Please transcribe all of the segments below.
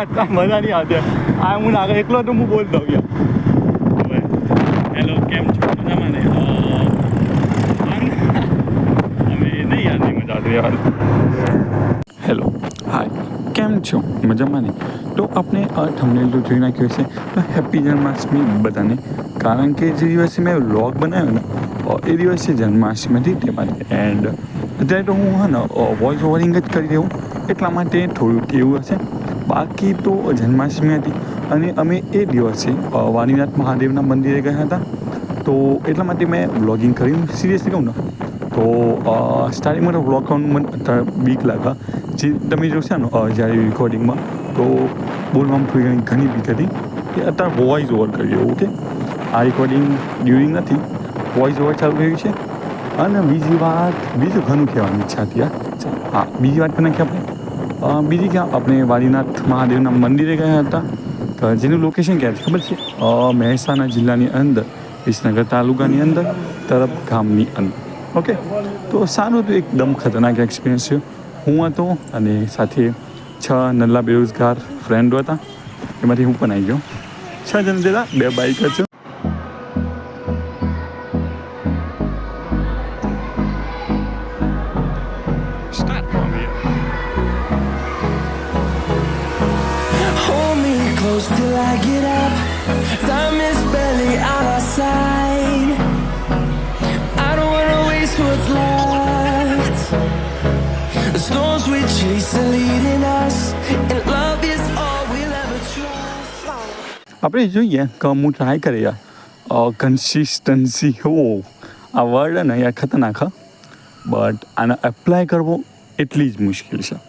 આટલા મજા નહીં આવતી આ હું આગળ એકલો તો હું બોલતો યાર હેલો કેમ છો? મજામાં નહીં યાદ નહીં મજા આવતી યાર. હેલો હાય કેમ છો? મજામાં નહીં તો આપણે આ થંબનેલ તો જોઈ નાખ્યું હશે. તો હેપી જન્માષ્ટમી બધાને. કારણ કે જે દિવસે મેં વ્લોગ બનાવ્યો ને એ દિવસે જન્માષ્ટમી તે માટે. એન્ડ અત્યારે તો હું, હા ને વોઇસ ઓવરિંગ જ કરી દઉં એટલા માટે થોડુંક એવું હશે. બાકી તો જન્માષ્ટમી હતી અને અમે એ દિવસે વાણીનાથ મહાદેવના મંદિરે ગયા હતા. તો એટલા માટે મેં વ્લોગિંગ કર્યું. સિરિયસલી કહું ને તો સ્ટાર્ટિંગમાં તો વ્લોગ કરવાનું મને બીક લાગા. જે તમે જોશો ને જ્યારે રેકોર્ડિંગમાં તો બોલવામાં થોડી ઘણી ઘણી બીક હતી એ અત્યારે વોઇસ ઓવર કરીએ ઓકે? આ રેકોર્ડિંગ ડ્યુરિંગ નથી. વોઇસ ઓવર ચાલુ રહ્યું છે. અને બીજી વાત બીજું ઘણું કહેવાની ઈચ્છા હતી હા. બીજી વાત કરી આપણે અ, બીજી ક્યાં? આપણે વાડીનાથ મહાદેવના મંદિરે ગયા હતા. તો જેનું લોકેશન ક્યાં છે? ખબર છે? મહેસાણા જિલ્લાની અંદર વિસનગર તાલુકાની અંદર, તરફ ગામની અંદર. ઓકે તો સારું હતું એકદમ ખતરનાક એક્સપિરિયન્સ છે. હું હતો અને સાથે છ નલ્લા બેરોજગાર ફ્રેન્ડો હતા. એમાંથી હું પણ આવી ગયો. છ જણ જેલા બે બાઇક છે. I get up. Time is barely on our side. I don't wanna waste what's left. The storms we chase are leading us, and love is all we'll ever trust. આપણે જોઈએ કે હું ટ્રાય કરી consistency હો આ word ને યાર ખતરનાક બટ આને એપ્લાય કરવો એટલી જ મુશ્કેલ છે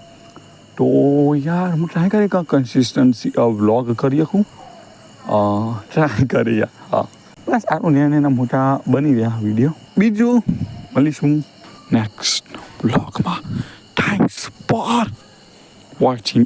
તો યાર, હું ટ્રાય કરી કે કન્સિસ્ટન્સી વ્લોગ કરી શકું? ટ્રાય કરી હા. બસ સારું ને એના મોટા બની રહ્યા વીડિયો બીજું, મળીશું નેક્સ્ટ વ્લોગમાં થેન્ક્સ ફોર વોચિંગ